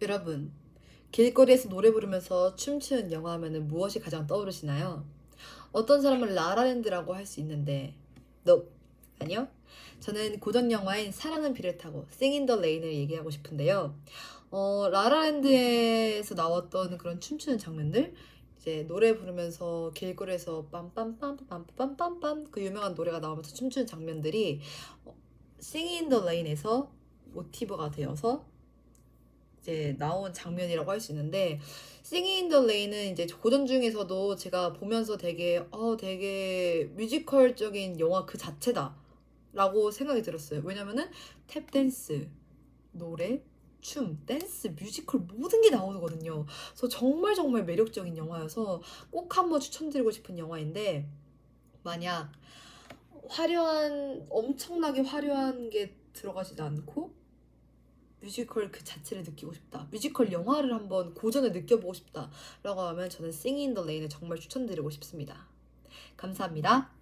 여러분, 길거리에서 노래 부르면서 춤추는 영화 하면 무엇이 가장 떠오르시나요? 어떤 사람은 라라랜드라고 할 수 있는데, no, 아니요. 저는 고전 영화인 사랑은 비를 타고 싱인 더 레인을 얘기하고 싶은데요. 어, 라라랜드에서 나왔던 그런 춤추는 장면들 이제 노래 부르면서 길거리에서 빰빰빰빰빰빰빰 그 유명한 노래가 나오면서 춤추는 장면들이 싱인 더 레인에서 모티브가 되어서 이제 나온 장면이라고 할 수 있는데 in the Rain은 이제 고전 중에서도 제가 보면서 되게 어 되게 뮤지컬적인 영화 그 자체다 라고 생각이 들었어요. 왜냐면은 탭 댄스, 노래, 춤, 댄스, 뮤지컬 모든 게 나오거든요. 그래서 정말 정말 매력적인 영화여서 꼭 한번 추천드리고 싶은 영화인데 만약 화려한 엄청나게 화려한 게 들어가지도 않고 뮤지컬 그 자체를 느끼고 싶다. 뮤지컬 영화를 한번 고전을 느껴보고 싶다. 라고 하면 저는 Sing in the Rain을 정말 추천드리고 싶습니다. 감사합니다.